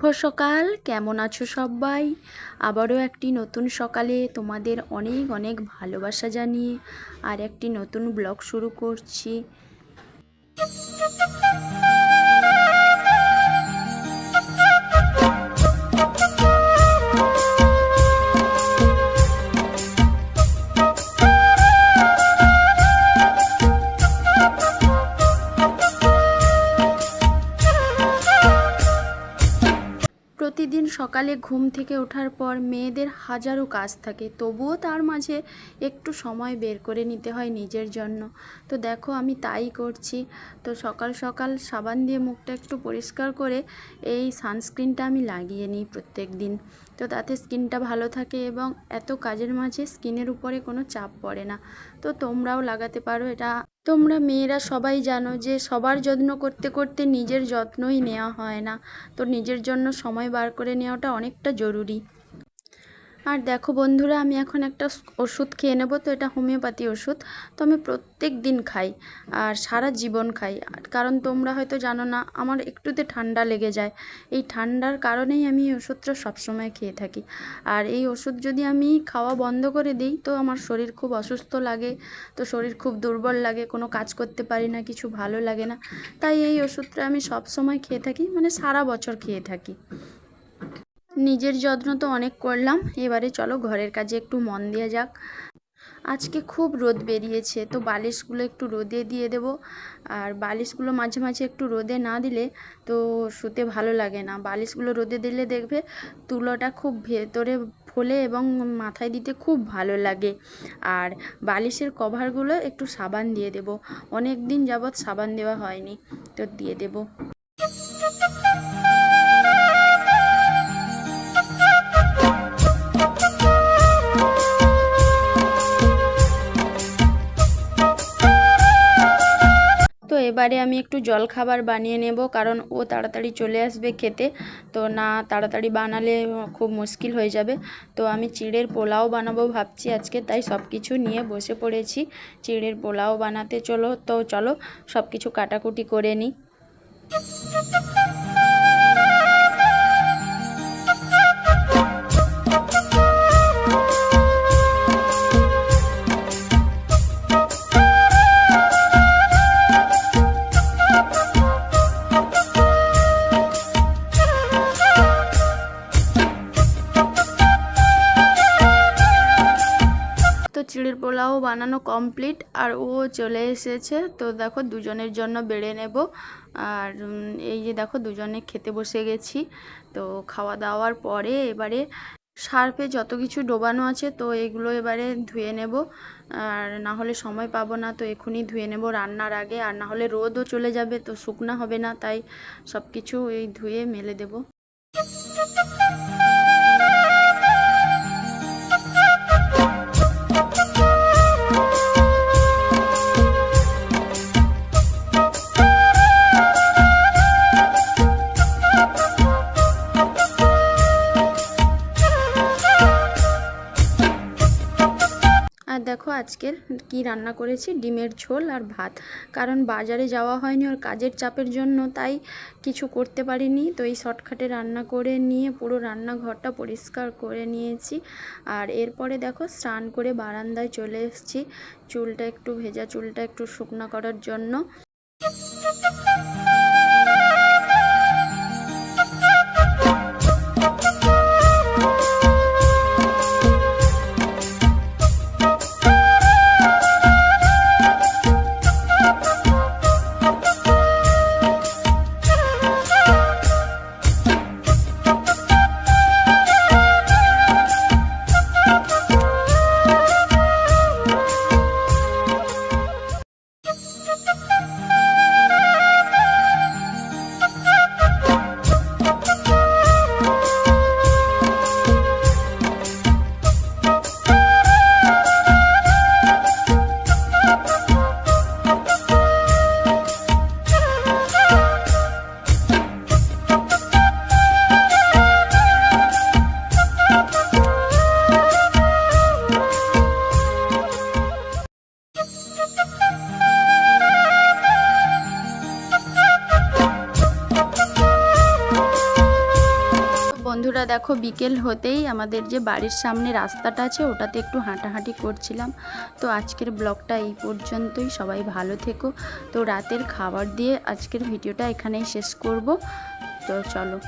শুভ সকাল। কেমন আছো সবাই? আবারও একটি নতুন সকালে তোমাদের অনেক অনেক ভালোবাসা জানিয়ে আর একটি নতুন ব্লগ শুরু করছি। সকালে ঘুম থেকে ওঠার পর মেয়েদের হাজারো কাজ থাকে, তবুও তার মাঝে একটু সময় বের করে নিতে হয় নিজের জন্য। তো দেখো আমি তাই করছি। তো সকাল সকাল সাবান দিয়ে মুখটা একটু পরিষ্কার করে এই সানস্ক্রিনটা আমি লাগিয়ে নিই প্রত্যেক দিন তো তাতে স্কিনটা ভালো থাকে এবং এত কাজের মাঝে স্কিনের উপরে কোনো চাপ পড়ে না। তো তোমরাও লাগাতে পারো। এটা তোমরা মেয়েরা সবাই জানো যে সবার যত্ন করতে করতে নিজের যত্নই নেওয়া হয় না। তো নিজের জন্য সময় বার করে নেওয়াটা অনেকটা জরুরি। আর দেখো বন্ধুরা, আমি এখন একটা ওষুধ খেয়ে নেব, তো এটা হোমিওপ্যাথি ওষুধ। তো আমি প্রত্যেক দিন খাই আর সারা জীবন খাই। কারণ তোমরা হয়তো জানো না, আমার একটুতে ঠান্ডা লেগে যায়। এই ঠান্ডার কারণেই আমি এই ওষুধটা সবসময় খেয়ে থাকি। আর এই ওষুধ যদি আমি খাওয়া বন্ধ করে দিই, তো আমার শরীর খুব অসুস্থ লাগে, তো শরীর খুব দুর্বল লাগে, কোনো কাজ করতে পারি না, কিছু ভালো লাগে না। তাই এই ওষুধটা আমি সবসময় খেয়ে থাকি মানে সারা বছর খেয়ে থাকি। নিজের যত্ন তো অনেক করলাম। এবারে চলো ঘরের কাজে একটু মন দেওয়া যাক। আজকে খুব রোদ বেরিয়েছে, তো বালিশগুলো একটু রোদে দিয়ে দেব। আর বালিশগুলো মাঝে মাঝে একটু রোদে না দিলে তো শুতে ভালো লাগে না। বালিশগুলো রোদে দিলে দেখবে তুলোটা খুব ভেতরে ফোলে এবং মাথায় দিতে খুব ভালো লাগে। আর বালিশের কভারগুলো একটু সাবান দিয়ে দেব। অনেক দিন যাবৎ সাবান দেওয়া হয়নি, তো দিয়ে দেবো। এবারে আমি একটু জল খাবার বানিয়ে নেব, কারণ ও তাড়াতাড়ি চলে আসবে খেতে। তো না, তাড়াতাড়ি বানালে খুব মুশকিল হয়ে যাবে। তো আমি চিড়ের পোলাও বানাবো ভাবছি আজকে, তাই সব কিছু নিয়ে বসে পড়েছি। চিড়ের পোলাও বানাতে চলো, তো চলো সব কিছু কাটাকুটি করে নিই। তো চিড়ের পোলাও বানানো কমপ্লিট আর ও চলে এসেছে। তো দেখো, দুজনের জন্য বেড়ে নেব। আর এই যে দেখো, দুজনে খেতে বসে গেছি। তো খাওয়া দাওয়ার পরে এবারে সার্ফে যত কিছু ডোবানো আছে, তো এগুলো এবারে ধুয়ে নেব। আর না হলে সময় পাবো না, তো এখনই ধুয়ে নেব রান্নার আগে। আর না হলে রোদও চলে যাবে, তো শুকনা হবে না, তাই সব কিছু এই ধুয়ে মেলে দেবো। আজকের কি রান্না করেছি, ডিমের ঝোল আর ভাত। কারণ বাজারে যাওয়া হয়নি ওর কাজের চাপের জন্য, তাই কিছু করতে পারিনি। তো এই শর্টকাটে রান্না করে নিয়ে পুরো রান্নাঘরটা পরিষ্কার করে নিয়েছি। আর এরপরে দেখো স্নান করে বারান্দায় চলে এসেছি। চুলটা একটু ভেজা, চুলটা একটু শুকনো করার জন্য। দেখো, বিকেল হতেই আমাদের যে বাড়ির সামনে রাস্তাটা আছে, ওটাতে একটু হাঁটাহাঁটি করছিলাম। তো আজকের ব্লগটা এই পর্যন্তই। সবাই ভালো থেকো। তো রাতের খাবার দিয়ে আজকের ভিডিওটা এখানেই শেষ করব। তো চলো।